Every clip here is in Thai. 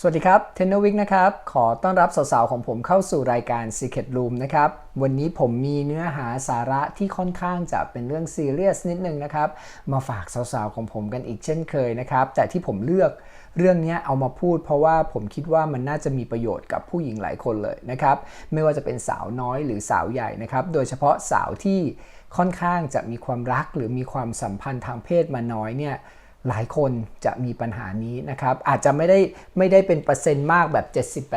สวัสดีครับเทนนวิกนะครับ ขอต้อนรับสาวๆ ของผมเข้าสู่รายการ Secret Room นะครับ วันนี้ผมมีเนื้อหาสาระที่ค่อนข้างจะเป็นเรื่องซีเรียสนิดนึงนะครับ มาฝากสาวๆ ของผมกันอีกเช่นเคยนะครับ แต่ที่ผมเลือกเรื่องนี้เอามาพูดเพราะว่าผมคิดว่ามันน่าจะมีประโยชน์กับผู้หญิงหลายคนเลยนะครับ ไม่ว่าจะเป็นสาวน้อยหรือสาวใหญ่นะครับ โดยเฉพาะสาวที่ค่อนข้างจะมีความรักหรือมีความสัมพันธ์ทางเพศมาน้อยเนี่ย หลายคนจะมีปัญหานี้นะครับ อาจจะไม่ได้ไม่ได้เป็นเปอร์เซ็นต์มากแบบ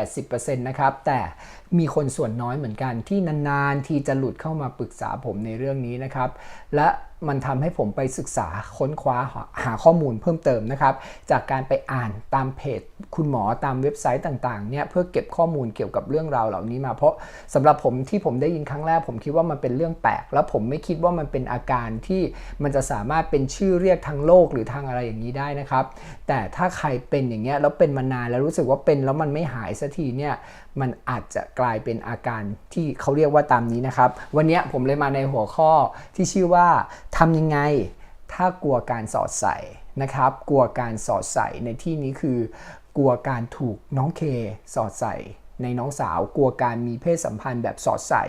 70-80%นะครับ แต่มีคนส่วนน้อยเหมือนกันที่นานๆ ที่จะหลุดเข้ามาปรึกษาผมในเรื่องนี้นะครับ และ มันทำให้ผมไปศึกษาค้นคว้าหาข้อมูลเพิ่มเติมนะครับ จากการไปอ่านตามเพจ คุณหมอตามเว็บไซต์ต่างๆเนี่ยเพื่อเก็บข้อมูลเกี่ยวกับเรื่องราวเหล่านี้มา เพราะสำหรับผมที่ผมได้ยินครั้งแรกผมคิดว่ามันเป็นเรื่องแปลก แล้วผมไม่คิดว่ามันเป็นอาการที่มันจะสามารถเป็นชื่อเรียกทางโลกหรือทางอะไรอย่างนี้ได้นะครับ แต่ถ้าใครเป็นอย่างเงี้ยแล้วเป็นมานานแล้วรู้สึกว่าเป็นแล้วมันไม่หายสักทีเนี่ยมันอาจจะกลายเป็นอาการที่เขาเรียกว่าตามนี้นะครับ วันนี้ผมเลยมาในหัวข้อที่ชื่อว่าทำยังไงถ้ากลัวการสอดใส่นะครับ กลัวการสอดใส่ในที่นี้คือกลัวการถูกน้องเคสอดใส่ในน้องสาวกลัวการมีเพศสัมพันธ์แบบสอดใส่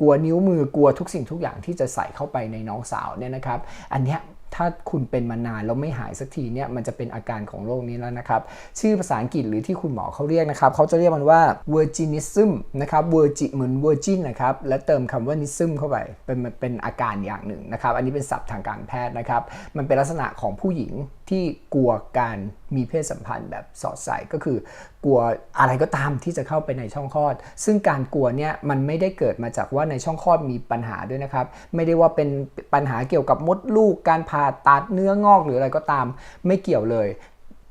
กลัวนิ้วมือกลัวทุกสิ่งทุกอย่างที่จะใส่เข้าไปในน้องสาวเนี่ยนะครับ อันเนี้ย ถ้าคุณเป็นมานานแล้วไม่หายสักทีเนี่ยมันจะเป็นอาการของโรคนี้แล้วนะครับ ชื่อภาษาอังกฤษหรือที่คุณหมอเขาเรียกนะครับเขาจะเรียกมันว่า virginism นะครับ virgin เหมือน virgin นะครับและเติมคำว่า nism เข้าไปเป็นเป็นอาการอย่างหนึ่งนะครับ อันนี้เป็นศัพท์ทางการแพทย์นะครับ มันเป็นลักษณะของผู้หญิง ที่กลัวการมีเพศสัมพันธ์แบบสอดใส่ก็คือกลัวอะไรก็ตามที่จะเข้าไปในช่องคลอด ซึ่งการกลัวเนี่ยมันไม่ได้เกิดมาจากว่าในช่องคลอดมีปัญหาด้วยนะครับ ไม่ได้ว่าเป็นปัญหาเกี่ยวกับมดลูกการผ่าตัดเนื้องอกหรืออะไรก็ตาม ไม่เกี่ยวเลย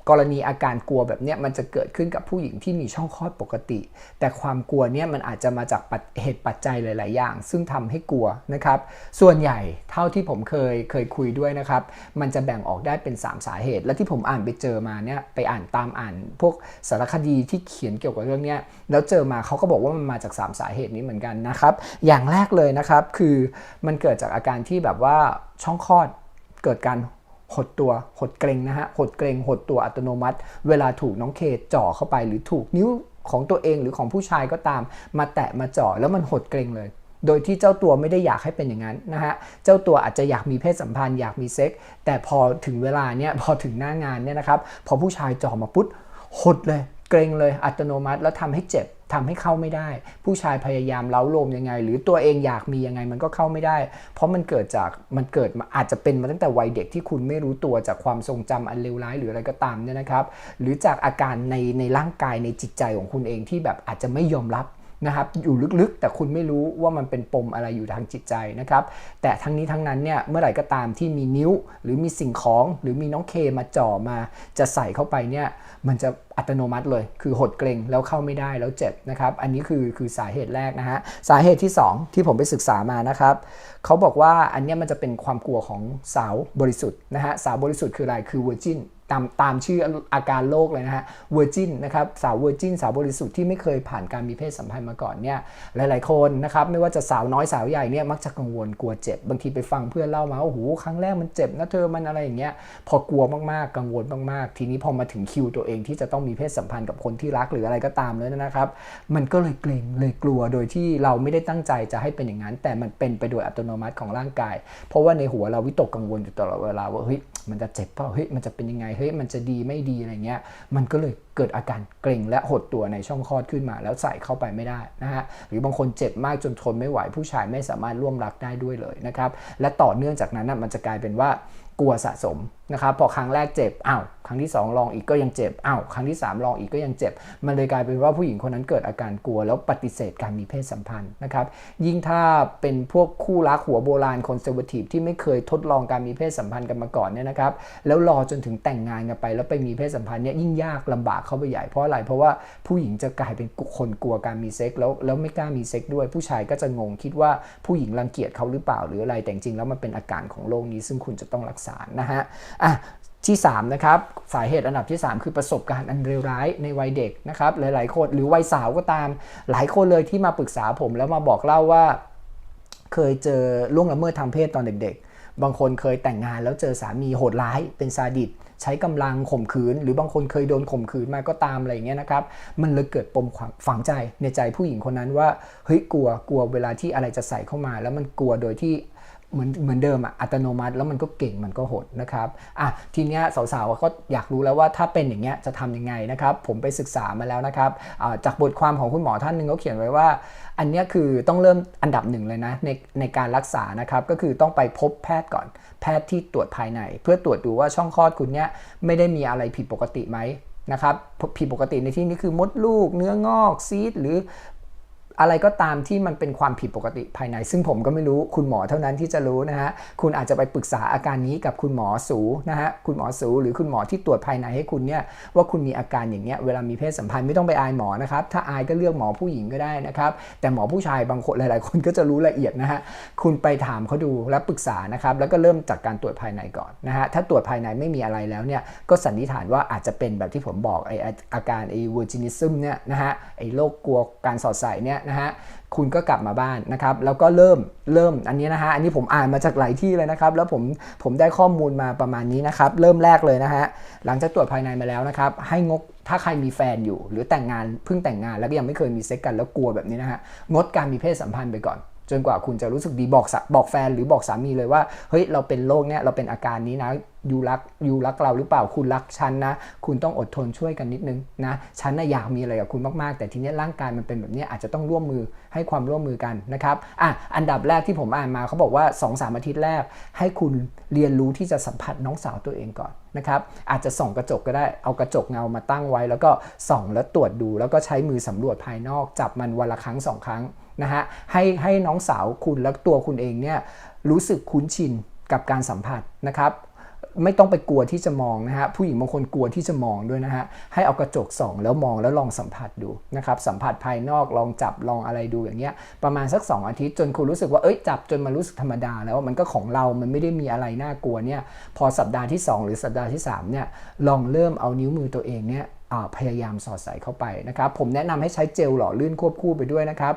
กรณีอาการกลัวแบบนี้มันจะเกิดขึ้นกับผู้หญิงที่มีช่องคลอดปกติ แต่ความกลัวเนี่ยมันอาจจะมาจากปัจเหตุปัจจัยหลาย ๆ อย่าง ซึ่งทำให้กลัวนะครับ ส่วนใหญ่เท่าที่ผมเคยเคยคุยด้วยนะครับ มันจะแบ่งออกได้เป็น 3 สาเหตุ และที่ผมอ่านไปเจอมาเนี่ยไปอ่านตามอ่านพวกสารคดีที่เขียนเกี่ยวกับเรื่องนี้แล้วเจอมาเขาก็บอกว่ามันมาจาก 3 สาเหตุนี้เหมือนกันนะครับ อย่างแรกเลยนะครับคือมันเกิดจากอาการที่แบบว่าช่องคลอดเกิดการ หดตัวหดเกรงนะฮะหดเกรงหดตัวอัตโนมัติ เวลาถูกน้องเคจ่อเข้าไป หรือถูกนิ้วของตัวเองหรือของผู้ชายก็ตาม มาแตะมาจ่อแล้วมันหดเกรงเลย โดยที่เจ้าตัวไม่ได้อยากให้เป็นอย่างนั้นนะฮะเจ้าตัวอาจจะอยากมีเพศสัมพันธ์อยากมีเซ็ก์แต่พอถึงเวลาเนี่ยพอถึงหน้างานเนี่ยนะครับพอผู้ชายจ่อมาปุ๊บหดเลย เกรงเลยอัตโนมัติแล้วทำให้เจ็บทำให้เข้าไม่ได้ ผู้ชายพยายามเล้าโลมยังไง หรือตัวเองอยากมียังไงมันก็เข้าไม่ได้ เพราะมันเกิดจากมันเกิดมาอาจจะเป็นมาตั้งแต่วัยเด็กที่คุณไม่รู้ตัวจากความทรงจำอันเลวร้ายหรืออะไรก็ตามเนี่ยนะครับ หรือจากอาการในในร่างกายในจิตใจของคุณเองที่แบบอาจจะไม่ยอมรับ นะครับอยู่ลึกๆ แต่คุณไม่รู้ว่ามันเป็นปมอะไรอยู่ทางจิตใจนะครับ แต่ทั้งนี้ทั้งนั้นเนี่ยเมื่อไหร่ก็ตามที่มีนิ้ว หรือมีสิ่งของหรือมีน้องเคมาจ่อมา จะใส่เข้าไปเนี่ยมันจะอัตโนมัติเลย คือหดเกรงแล้วเข้าไม่ได้แล้วเจ็บนะครับอันนี้คือคือสาเหตุแรกนะฮะสาเหตุที่ 2 ที่ผมไปศึกษามานะครับเขาบอกว่าอันเนี้ยมันจะเป็นความกลัวของสาวบริสุทธิ์นะฮะสาวบริสุทธิ์คืออะไรคือ virgin ตามตามชื่ออาการโรคเลยนะฮะเวอร์จินนะครับสาวเวอร์จินสาวบริสุทธิ์ที่ไม่เคยผ่านการมีเพศสัมพันธ์มาก่อนเนี่ยหลาย ๆ คนนะครับไม่ว่าจะสาวน้อยสาวใหญ่เนี่ยมักจะกังวลกลัวเจ็บบางทีไปฟังเพื่อนเล่ามาโอ้โหครั้งแรกมันเจ็บนะเธอมันอะไรอย่างเงี้ยพอกลัวมาก ๆ กังวลมาก ๆ ทีนี้พอมาถึงคิวตัวเองที่จะต้องมีเพศสัมพันธ์กับคนที่รักหรืออะไรก็ตามเลยนะครับ มันก็เลยเกรงเลยกลัวโดยที่เราไม่ได้ตั้งใจจะให้เป็นอย่างนั้น แต่มันเป็นไปโดยอัตโนมัติของร่างกาย เพราะว่าในหัวเราวิตกกังวลอยู่ตลอดเวลาว่าเฮ้ยมันจะเจ็บเปล่าเฮ้ยมันจะเป็นยังไงฮ้ยมันจะดีไม่ดีอะไรเงี้ยมันก็เลยเกิดอาการเกร็งและหดตัวในช่องคลอดขึ้นมา แล้วใส่เข้าไปไม่ได้นะฮะหรือบางคนเจ็บมากจนทนไม่ไหวผู้ชายไม่สามารถร่วมรักได้ด้วยเลยนะครับและต่อเนื่องจากนั้นนะมันจะกลายเป็นว่า กลัวสะสมนะครับพอครั้งแรกเจ็บอ้าวครั้งที่ 2 ลองอีกก็ยังเจ็บอ้าวครั้งที่ 3 ลองอีกก็ยังเจ็บ มันเลยกลายเป็นว่าผู้หญิงคนนั้นเกิดอาการกลัว แล้วปฏิเสธการมีเพศสัมพันธ์นะครับยิ่งถ้าเป็นพวกคู่รักหัวโบราณคอนเซอร์วทีฟที่ไม่เคยทดลองการมีเพศสัมพันธ์กันมาก่อนเนี่ยนะครับแล้วรอจนถึงแต่งงานกันไป แล้วไปมีเพศสัมพันธ์เนี่ยยิ่งยากลำบากเข้าไปใหญ่เพราะอะไรเพราะว่าผู้หญิงจะกลายเป็นคนกลัวการมีเซ็กแล้วแล้วไม่กล้ามีเซ็กด้วย ผู้ชายก็จะงงคิดว่าผู้หญิงรังเกียจเขาหรือเปล่าหรืออะไรแต่จริงแล้วมันเป็นอาการของโรคนี้ซึ่งคุณจะต้องรักษานะฮะอะที่3นะครับสาเหตุอันดับที่ 3 คือประสบการณ์อันเลวร้ายในวัยเด็กนะครับหลายๆคนหรือวัยสาวก็ตาม หลายคนเลยที่มาปรึกษาผมแล้วมาบอกเล่าว่า เคยเจอล่วงละเมิดทางเพศตอนเด็ก ๆ บางคนเคยแต่งงานแล้วเจอสามีโหดร้าย เป็นซาดิสใช้กำลังข่มขืน หรือบางคนเคยโดนข่มขืนมาก็ตามอะไรอย่างเงี้ยนะครับมันเลยเกิดปมฝังใจในใจผู้หญิงคนนั้นว่าเฮ้ยกลัวกลัวเวลาที่อะไรจะใส่เข้ามา แล้วมันกลัวโดยที่ เหมือนเหมือนเดิมอะอัตโนมัติ แล้วมันก็เก่งมันก็โหดนะครับอะทีเนี้ยสาวๆก็อยากรู้แล้วว่าถ้าเป็นอย่างเงี้ยจะทำยังไงนะครับ ผมไปศึกษามาแล้วนะครับจากบทความของคุณหมอท่านหนึ่งเขาเขียนไว้ว่า อันเนี้ยคือต้องเริ่มอันดับหนึ่งเลยนะในในการรักษานะครับก็คือต้องไปพบแพทย์ก่อน แพทย์ที่ตรวจภายใน เพื่อตรวจดูว่าช่องคลอดคุณเนี้ยไม่ได้มีอะไรผิดปกติไหมนะครับผิดปกติในที่นี้คือมดลูก เนื้องอกซีดหรือ อะไรก็ตามที่มันเป็นความผิดปกติภายใน ซึ่งผมก็ไม่รู้คุณหมอเท่านั้นที่จะรู้นะฮะคุณอาจจะไปปรึกษาอาการนี้กับคุณหมอสูนะฮะคุณหมอสูหรือคุณหมอที่ตรวจภายในให้คุณเนี่ยว่าคุณมีอาการอย่างเงี้ยเวลามีเพศสัมพันธ์ไม่ต้องไปอายหมอนะครับถ้าอายก็เลือกหมอผู้หญิงก็ได้นะครับแต่หมอผู้ชายบางคนหลาย ๆ คนก็จะรู้ละเอียดนะฮะคุณไปถามเขาดูและปรึกษานะครับแล้วก็เริ่มจากการตรวจภายในก่อนนะฮะถ้าตรวจภายในไม่มีอะไรแล้วเนี่ยก็สันนิษฐานว่าอาจจะเป็นแบบที่ผมบอกไออาการไอเวอร์จินิซึมเนี่ยนะฮะไอโรคกลัวการสอดใส่เนี่ยนะฮะคุณก็กลับมาบ้านนะครับ แล้วก็เริ่มเริ่มอันนี้นะฮะอันนี้ผมอ่านมาจากหลายที่เลยนะครับ แล้วผมผมได้ข้อมูลมาประมาณนี้นะครับ เริ่มแรกเลยนะฮะหลังจากตรวจภายในมาแล้วนะครับ ให้งดถ้าใครมีแฟนอยู่ หรือแต่งงานเพิ่งแต่งงานแล้วก็ยังไม่เคยมีเซ็กกันแล้วกลัวแบบนี้นะฮะงดการมีเพศสัมพันธ์ไปก่อน จนกว่าคุณจะรู้สึกดีบอกบอกแฟนหรือบอกสามีเลยว่าเฮ้ยเราเป็นโรคเนี้ยเราเป็นอาการนี้นะยูรักยูรักเราหรือเปล่าคุณรักฉันนะ คุณต้องอดทนช่วยกันนิดนึงนะฉันน่ะอยากมีอะไรกับคุณมากๆ แต่ทีนี้ร่างกายมันเป็นแบบนี้อาจจะต้องร่วมมือให้ความร่วมมือกันนะครับอะอันดับแรกที่ผมอ่านมาเขาบอกว่า2-3อาทิตย์แรก ให้คุณเรียนรู้ที่จะสัมผัสน้องสาวตัวเองก่อนนะครับอาจจะส่องกระจกก็ได้เอากระจกเงามาตั้งไว้ แล้วก็ส่องแล้วตรวจดู แล้วก็ใช้มือสำรวจภายนอกจับมันวันละครั้งสองครั้ง นะฮะให้ให้น้องสาวคุณและตัวคุณเองเนี่ยรู้สึกคุ้นชินกับการสัมผัสนะครับไม่ต้องไปกลัวที่จะมองนะฮะผู้หญิงบางคนกลัวที่จะมองด้วยนะฮะให้เอากระจกส่องแล้วมองแล้วลองสัมผัสดูนะครับสัมผัสภายนอกลองจับลองอะไรดูอย่างเงี้ยประมาณสัก 2 อาทิตย์จนคุณรู้สึกว่าเอ้ยจับจนมันรู้สึกธรรมดา แล้วมันก็ของเรามันไม่ได้มีอะไรน่ากลัวเนี่ยพอสัปดาห์ที่ 2 หรือสัปดาห์ที่3เนี่ยลองเริ่มเอานิ้วมือตัวเองเนี่ยพยายามสอดใส่เข้าไปนะครับ ผมแนะนำให้ใช้เจลหล่อลื่นควบคู่ไปด้วยนะครับ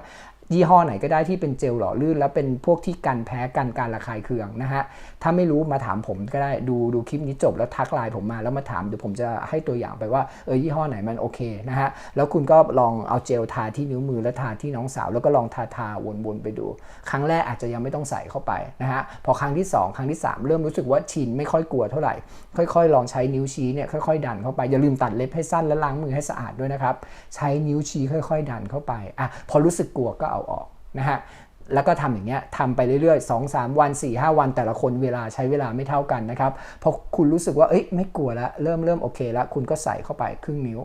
ยี่ห้อไหนก็ได้ที่เป็นเจลหล่อลื่น แล้วเป็นพวกที่กันแพ้กันการระคายเคืองนะฮะ ถ้าไม่รู้มาถามผมก็ได้ดูดูคลิปนี้จบแล้วทักไลน์ผมมาแล้วมาถามเดี๋ยวผมจะให้ตัวอย่างไปว่าเออยี่ห้อไหนมันโอเคนะฮะ แล้วคุณก็ลองเอาเจลทาที่นิ้วมือแล้วทาที่น้องสาว แล้วก็ลองทาทาวนๆไปดู ครั้งแรกอาจจะยังไม่ต้องใส่เข้าไปนะฮะ พอครั้งที่ 2 ครั้งที่ 3 เริ่มรู้สึกว่าชินไม่ค่อยกลัวเท่าไหร่ ค่อยๆ ลองใช้นิ้วชี้เนี่ยค่อยๆดันเข้าไปอย่าลืมตัดเล็บให้สั้นและล้างมือให้สะอาดด้วยนะครับใช้นิ้วชี้ค่อย ๆ ดันเข้าไปอะพอรู้สึกกลัวก็เอาออกนะฮะแล้วก็ทำอย่างเงี้ยทำไปเรื่อยๆ 2 3 วัน 4 5 วัน แต่ละคนเวลาใช้เวลาไม่เท่ากันนะครับพอคุณรู้สึกว่าเอ้ยไม่กลัวแล้วเริ่มเริ่มโอเคแล้วคุณก็ใส่เข้าไปครึ่งนิ้ว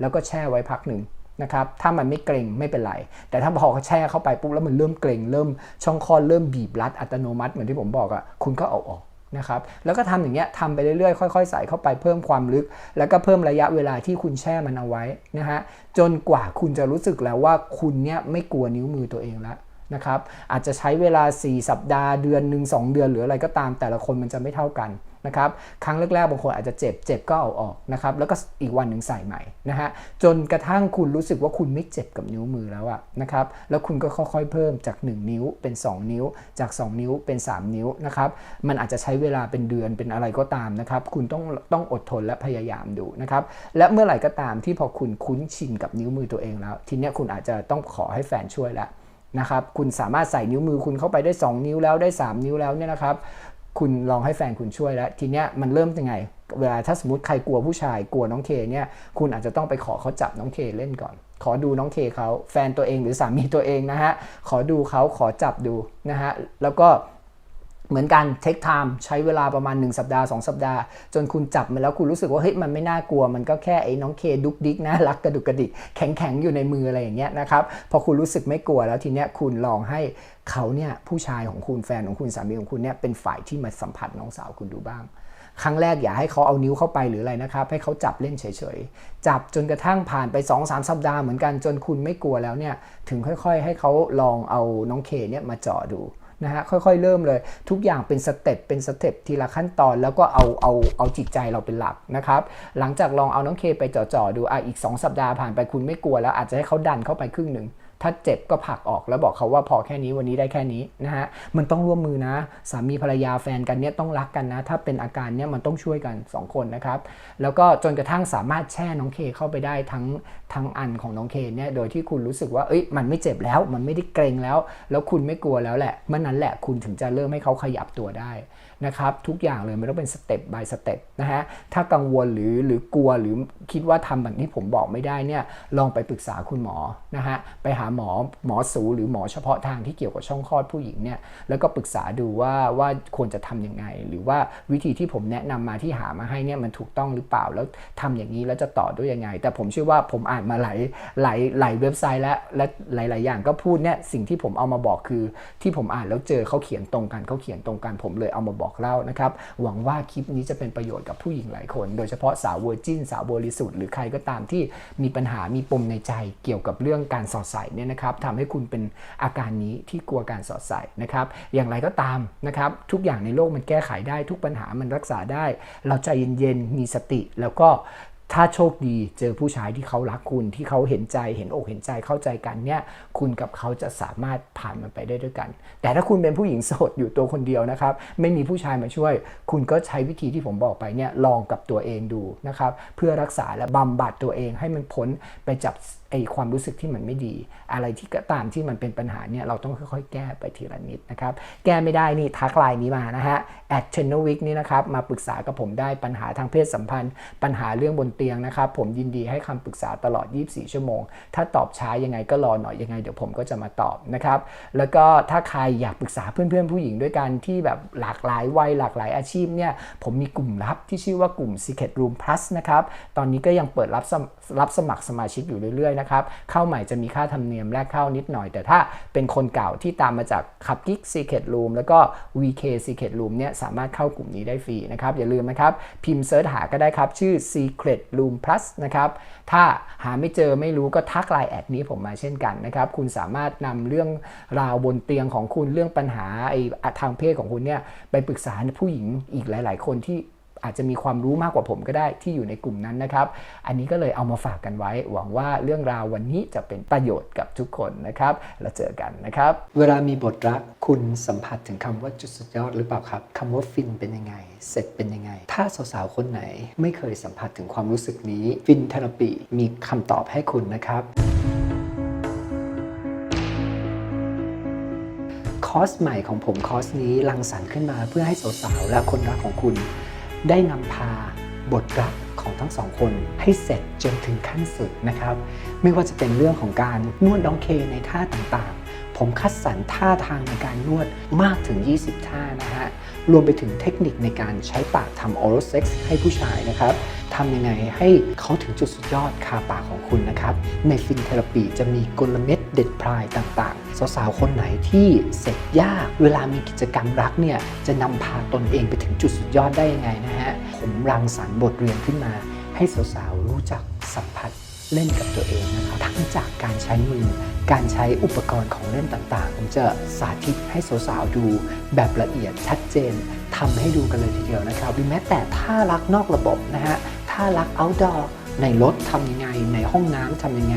แล้วก็แช่ไว้พักหนึ่งนะครับถ้ามันไม่เกร็งไม่เป็นไร แต่ถ้าพอแช่เข้าไปปุ๊บแล้วมันเริ่มเกร็งเริ่มช่องคลอดเริ่มบีบรัดอัตโนมัติเหมือนที่ผมบอกอะ่ะคุณก็เอาออก นะครับแล้วก็ทำอย่างเงี้ยทำไปเรื่อยๆค่อยๆใส่เข้าไปเพิ่มความลึก แล้วก็เพิ่มระยะเวลาที่คุณแช่มันเอาไว้นะฮะจนกว่าคุณจะรู้สึกแล้วว่าคุณเนี่ยไม่กลัวนิ้วมือตัวเองแล้วนะครับอาจจะใช้เวลา 4 สัปดาห์เดือนหนึ่ง2 เดือนหรืออะไรก็ตามแต่ละคนมันจะไม่เท่ากัน นะครับครั้งแรกๆบางคนอาจจะเจ็บเจ็บก็เอาออกนะครับแล้วก็อีกวันหนึ่งใส่ใหม่นะฮะจนกระทั่งคุณรู้สึกว่าคุณไม่เจ็บกับนิ้วมือแล้วอะนะครับแล้วคุณก็ค่อยๆเพิ่มจาก 1 นิ้วเป็น 2 นิ้ว จาก 2 นิ้วเป็น 3 นิ้วนะครับมันอาจจะใช้เวลาเป็นเดือนเป็นอะไรก็ตามนะครับคุณต้องต้องอดทนและพยายามดูนะครับและเมื่อไหร่ก็ตามที่พอคุณคุ้นชินกับนิ้วมือตัวเองแล้ว ทีเนี้ยคุณอาจจะต้องขอให้แฟนช่วยแล้วนะครับ คุณสามารถใส่นิ้วมือคุณเข้าไปได้ 2 นิ้วแล้วได้ 3 นิ้วแล้วเนี่ยนะครับ คุณลองให้แฟนคุณช่วยแล้ว ทีเนี้ยมันเริ่มยังไง เวลาถ้าสมมติใครกลัวผู้ชายกลัวน้องเคเนี่ยคุณอาจจะต้องไปขอเขาจับน้องเคเล่นก่อน ขอดูน้องเคเขาแฟนตัวเองหรือสามีตัวเองนะฮะขอดูเขาขอจับดูนะฮะแล้วก็ เหมือนกันเทคไทม์ใช้เวลาประมาณ 1 สัปดาห์ 2 สัปดาห์ จนคุณจับมันแล้วคุณรู้สึกว่าเฮ้ยมันไม่น่ากลัว มันก็แค่ไอ้น้องเคดุกดิกนะรักกระดุกกระดิกแข็งแข็งอยู่ในมืออะไรอย่างเงี้ยนะครับพอคุณรู้สึกไม่กลัวแล้วทีเนี้ยคุณลองให้เขาเนี่ยผู้ชายของคุณแฟนของคุณสามีของคุณเนี่ยเป็นฝ่ายที่มาสัมผัสน้องสาวคุณดูบ้าง ครั้งแรกอย่าให้เขาเอานิ้วเข้าไปหรืออะไรนะครับให้เขาจับเล่นเฉยๆจับจนกระทั่งผ่านไป2-3สัปดาห์เหมือนกันจนคุณไม่กลัวแล้วเนี่ยถึงค่อย ๆ ให้เขาลองเอาน้องเคเนี่ยมาเจาะดู นะฮะค่อยๆเริ่มเลย ทุกอย่างเป็นสเต็ปเป็นสเต็ปทีละขั้นตอน แล้วก็เอาเอาเอาจิตใจเราเป็นหลักนะครับ หลังจากลองเอาน้องเคไปจ่อๆดูอะอีก 2 สัปดาห์ผ่านไปคุณไม่กลัวแล้วอาจจะให้เขาดันเข้าไปครึ่งหนึ่ง ถ้าเจ็บก็ผลักออกแล้วบอกเขาว่าพอแค่นี้วันนี้ได้แค่นี้นะฮะมันต้องร่วมมือนะ สามีภรรยาแฟนกันเนี่ยต้องรักกันนะ ถ้าเป็นอาการเนี่ยมันต้องช่วยกัน 2 คนนะครับ แล้วก็จนกระทั่งสามารถแช่น้องเคเข้าไปได้ทั้งทั้งอันของน้องเคเนี่ยโดยที่คุณรู้สึกว่าเอ้ยมันไม่เจ็บแล้วมันไม่ได้เกรงแล้ว แล้วคุณไม่กลัวแล้วแหละเมื่อนั้นแหละคุณถึงจะเริ่มให้เขาขยับตัวได้ นะครับทุกอย่างเลยมันต้องเป็นสเต็ป by สเต็ปนะฮะถ้ากังวลหรือหรือกลัวหรือคิดว่าทำแบบที่ผมบอกไม่ได้เนี่ยลองไปปรึกษาคุณหมอนะฮะไปหาหมอหมอสูหรือหมอเฉพาะทางที่เกี่ยวกับช่องคลอดผู้หญิงเนี่ยแล้วก็ปรึกษาดูว่าว่าควรจะทำยังไง หรือว่าวิธีที่ผมแนะนำมาที่หามาให้เนี่ยมันถูกต้องหรือเปล่าแล้วทำอย่างนี้แล้วจะต่อด้วยยังไง แต่ผมเชื่อว่าผมอ่านมาหลายหลายหลายเว็บไซต์แล้วและหลาย ๆ อย่างก็พูดเนี่ยสิ่งที่ผมเอามาบอกคือที่ผมอ่านแล้วเจอเขาเขียนตรงกันเขาเขียนตรงกันผมเลยเอามาบอกอกเล่านะครับ หวังว่าคลิปนี้จะเป็นประโยชน์กับผู้หญิงหลายคน โดยเฉพาะสาวเวอร์จินสาวบริสุทธิ์หรือใครก็ตามที่มีปัญหามีปมในใจเกี่ยวกับเรื่องการสอดใส่เนี่ยนะครับทำให้คุณเป็นอาการนี้ที่กลัวการสอดใส่นะครับ อย่างไรก็ตามนะครับ ทุกอย่างในโลกมันแก้ไขได้ทุกปัญหามันรักษาได้ เราใจเย็นๆมีสติแล้วก็ ถ้าโชคดีเจอผู้ชายที่เขารักคุณที่เขาเห็นใจเห็นอกเห็นใจเข้าใจกันเนี่ย คุณกับเขาจะสามารถผ่านมันไปได้ด้วยกัน แต่ถ้าคุณเป็นผู้หญิงโสดอยู่ตัวคนเดียวนะครับ ไม่มีผู้ชายมาช่วย คุณก็ใช้วิธีที่ผมบอกไปเนี่ยลองกับตัวเองดูนะครับ เพื่อรักษาและบำบัดตัวเองให้มันพ้นไปจากไอความรู้สึกที่มันไม่ดี อะไรที่ก็ตามที่มันเป็นปัญหาเนี่ยเราต้องค่อยๆ แก้ไปทีละนิดนะครับ แก้ไม่ได้นี่ทักไลน์นี้มานะฮะ at c h a n n e l w i c นี่นะครับ มาปรึกษากับผมได้ปัญหาทางเพศสัมพันธ์ ปัญหาเรื่องบนเตียงนะครับ ผมยินดีให้คำปรึกษาตลอด 24 ชั่วโมง ถ้าตอบช้ายังไงก็รอหน่อยยังไงเดี๋ยวผมก็จะมาตอบนะครับ แล้วก็ถ้าใครอยากปรึกษาเพื่อนๆผู้หญิงด้วยกันที่แบบหลากหลายวัยหลากหลายอาชีพเนี่ยผมมีกลุ่มลับที่ชื่อว่ากลุ่ม Secret Room Plus นะครับตอนนี้ก็ยังเปิดรับรับสมัครสมาชิกอยู่เรื่อยนะครับ เข้าใหม่จะมีค่าธรรมเนียมแรกเข้านิดหน่อย แต่ถ้าเป็นคนเก่าที่ตามมาจากขับกิ๊ก Secret Room แล้วก็ VK Secret Room เนี่ยสามารถเข้ากลุ่มนี้ได้ฟรีนะครับ อย่าลืมนะครับ พิมพ์เซิร์ชหาก็ได้ครับ ชื่อ Secret Room Plus นะครับ ถ้าหาไม่เจอไม่รู้ก็ทักไลน์แอดนี้ผมมาเช่นกันนะครับ คุณสามารถนำเรื่องราวบนเตียงของคุณเรื่องปัญหาไอ้ทางเพศของคุณเนี่ยไปปรึกษาผู้หญิงอีกหลาย ๆ คนที่ อาจจะมีความรู้มากกว่าผมก็ได้ที่อยู่ในกลุ่มนั้นนะครับ อันนี้ก็เลยเอามาฝากกันไว้ หวังว่าเรื่องราววันนี้จะเป็นประโยชน์กับทุกคนนะครับ แล้วเจอกันนะครับ เวลามีบทรักคุณสัมผัสถึงคำว่าจุดสุดยอดหรือเปล่าครับคำว่าฟินเป็นยังไง เสร็จเป็นยังไง ถ้าสาวๆคนไหนไม่เคยสัมผัสถึงความรู้สึกนี้ ฟินเทอราปีมีคำตอบให้คุณนะครับคอร์สใหม่ของผมคอร์สนี้รังสรรค์ขึ้นมาเพื่อให้สาวๆและคนรักของคุณ ได้นำพาบทรักของทั้งสองคนให้เสร็จจนถึงขั้นสุดนะครับ ไม่ว่าจะเป็นเรื่องของการนวดน้องเคในท่าต่างๆ ผมคัดสรรท่าทางในการนวดมากถึง 20 ท่านะฮะ รวมไปถึงเทคนิคในการใช้ปากทำออรเซ็กซ์ให้ผู้ชายนะครับ ทำยังไงให้เขาถึงจุดสุดยอดคาปากของคุณนะครับ ในฟินเทอราปีจะมีกลเม็ดเด็ดพลายต่างๆ สาวๆ คนไหนที่เสร็จยากเวลามีกิจกรรมรักเนี่ยจะนำพาตนเองไปถึงจุดสุดยอดได้ยังไงนะฮะ ผมรังสรรค์บทเรียนขึ้นมา ให้สาวๆ รู้จักสัมผัสเล่นกับตัวเองนะครับทั้งจากการใช้มือ การใช้อุปกรณ์ของเล่นต่างๆ ผมจะสาธิตให้สาวๆดูแบบละเอียดชัดเจนทำให้ดูกันเลยทีเดียวนะครับหรือแม้แต่ท่ารักนอกระบบนะฮะ ท่ารัก outdoor ในรถทำยังไง ในห้องน้ำทำยังไง